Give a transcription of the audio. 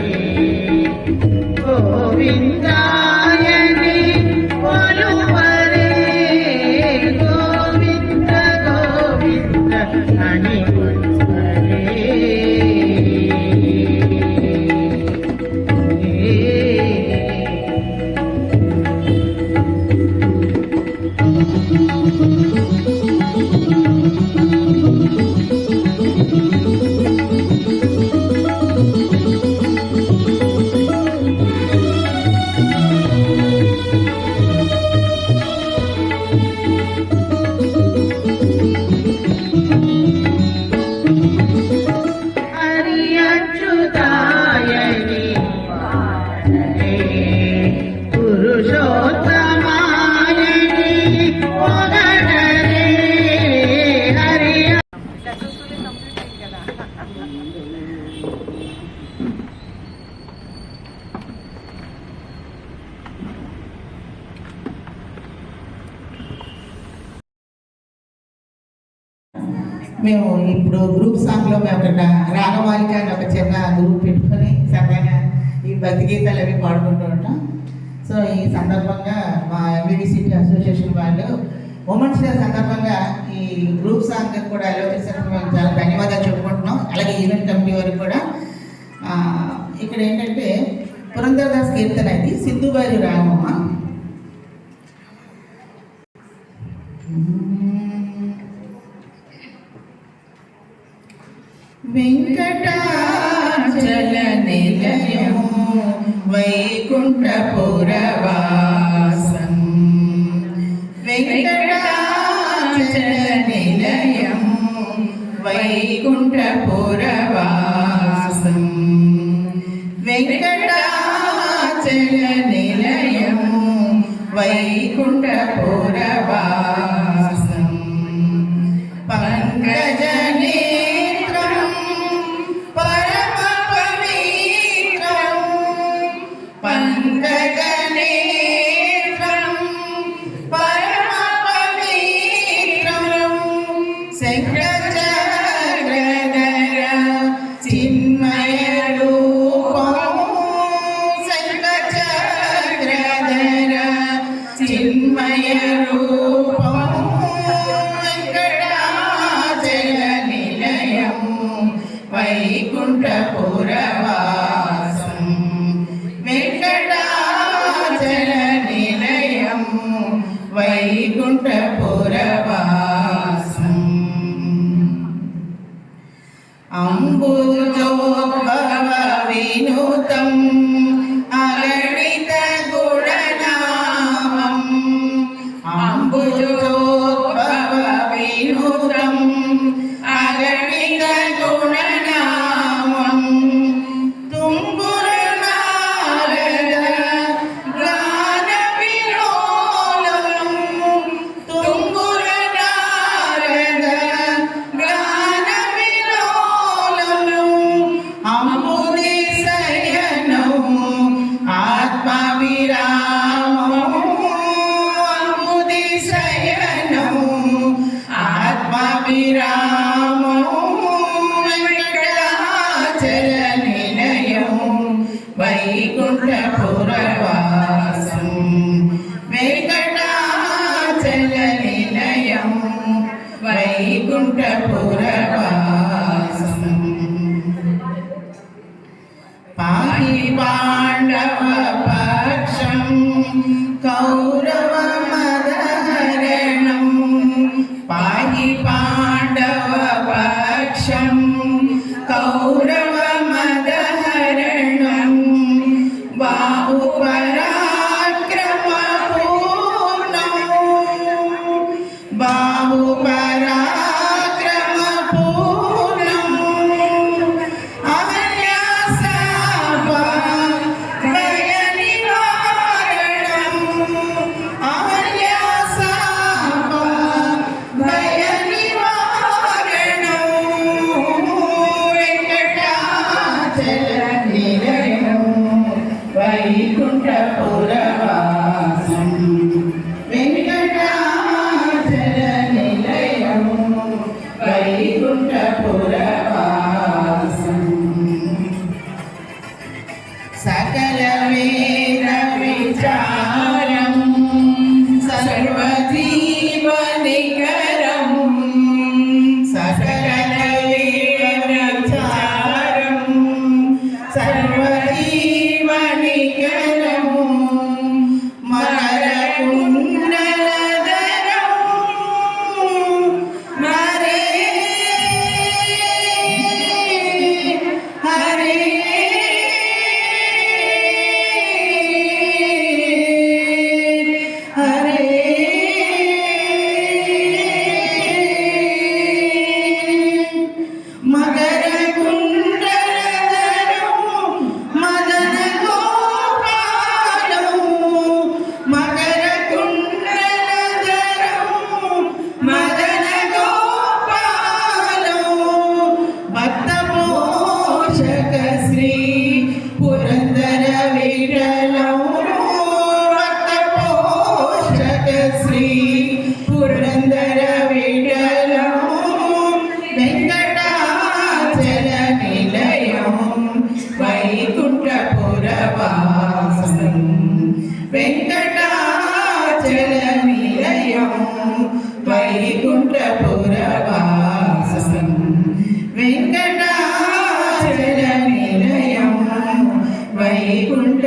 Amen. మేము ఇప్పుడు group సాంగ్లో మేము ఒక రా- రాగమాలిక అని ఒక చిన్న గ్రూప్ పెట్టుకొని సరదాగా ఈ భక్తి గీతాలు అవి పాడుకుంటూ ఉంటాం. సో ఈ సందర్భంగా మా ఎంబీబీసీపీ అసోసియేషన్ వాళ్ళు ఉమెన్స్ డే సందర్భంగా ఈ గ్రూప్ సాంగ్ కూడా అలో మేము చాలా ధన్యవాదాలు చెప్పుకుంటున్నాం. అలాగే ఈవెంట్ కమిటీ వారికి కూడా ఇక్కడ ఏంటంటే పురంధరదాస్ కీర్తన ఇది సింధుబారి రామమ్మ. వెంకటాచల నిలయము వైకుంఠపురవాసం. వెంకటాచల నిలయం వైకుంఠపురవాసం. వెంకటాచల నిలయం వైకుంఠపురవాసం. వైకుంఠపురవాసం వెంకటాచల నిలయం వైకుంఠపురవాసం అంబుజోద్భవ వినూతం అగణిత గుణనామం అంబుజోద్భవ వినూతం হাবিরা వెంకటాచల వైకుంఠపురవాసం వెంకటాచలమిరయం వైకుంఠపురవాసం వెంకటాచలమిరయం వైకుంఠ